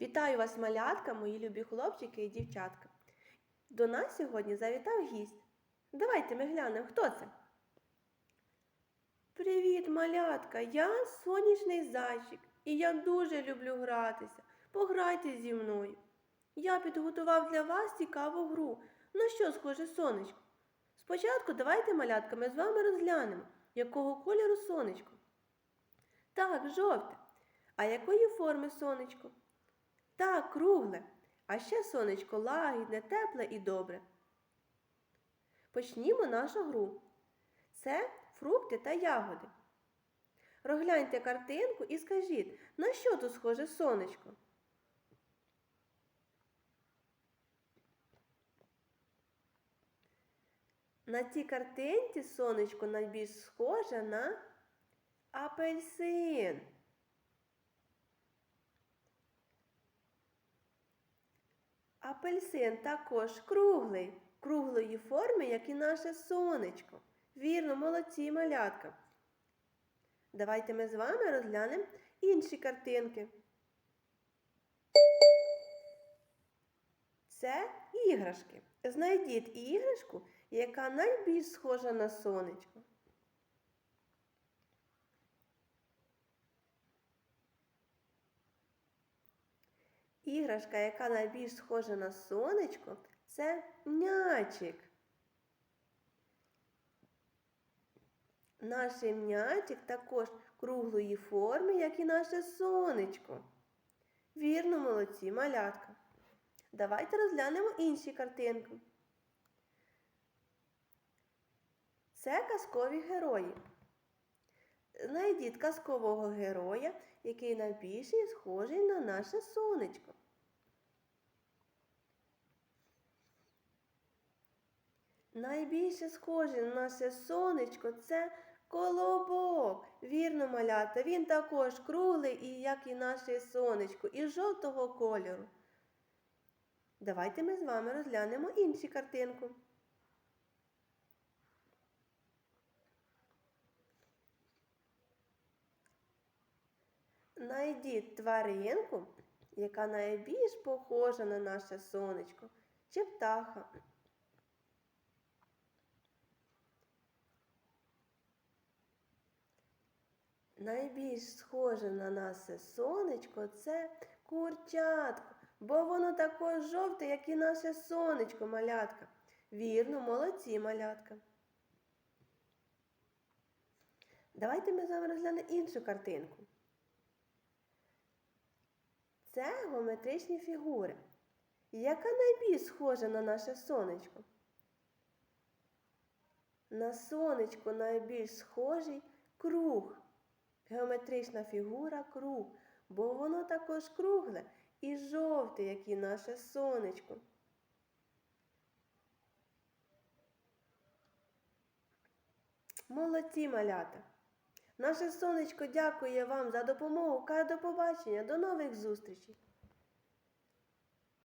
Вітаю вас, малятка, мої любі хлопчики і дівчатка. До нас сьогодні завітав гість. Давайте ми глянемо, хто це. Привіт, малятка! Я сонячний зайчик, і я дуже люблю гратися. Пограйте зі мною. Я підготував для вас цікаву гру. На що схоже сонечко? Спочатку давайте, малятка, ми з вами розглянемо, якого кольору сонечко. Так, жовте. А якої форми сонечко? Так, кругле. А ще сонечко лагідне, тепле і добре. Почнімо нашу гру. Це фрукти та ягоди. Розгляньте картинку і скажіть, на що тут схоже сонечко? На цій картинці сонечко найбільш схоже на апельсин. Апельсин також круглий, круглої форми, як і наше сонечко. Вірно, молодці малятка. Давайте ми з вами розглянемо інші картинки. Це іграшки. Знайдіть іграшку, яка найбільш схожа на сонечко. Іграшка, яка найбільш схожа на сонечко, це м'ячик. Наш м'ячик також круглої форми, як і наше сонечко. Вірно, молодці, малятка. Давайте розглянемо інші картинки. Це казкові герої. Знайдіть казкового героя, який найбільше схожий на наше сонечко. Найбільше схожий на наше сонечко це колобок. Вірно, малята, він також круглий, і як і наше сонечко, і жовтого кольору. Давайте ми з вами розглянемо іншу картинку. Найдіть тваринку, яка найбільш похожа на наше сонечко, чи птаха. Найбільш схоже на наше сонечко це курчатко, бо воно також жовте, як і наше сонечко, малятка. Вірно, молодці малятка. Давайте ми з вами розглянемо іншу картинку. Це геометричні фігури. Яка найбільш схожа на наше сонечко? На сонечко найбільш схожий круг. Геометрична фігура круг, бо воно також кругле і жовте, як і наше сонечко. Молодці малята! Наше сонечко дякує вам за допомогу. Каже до побачення, до нових зустрічей!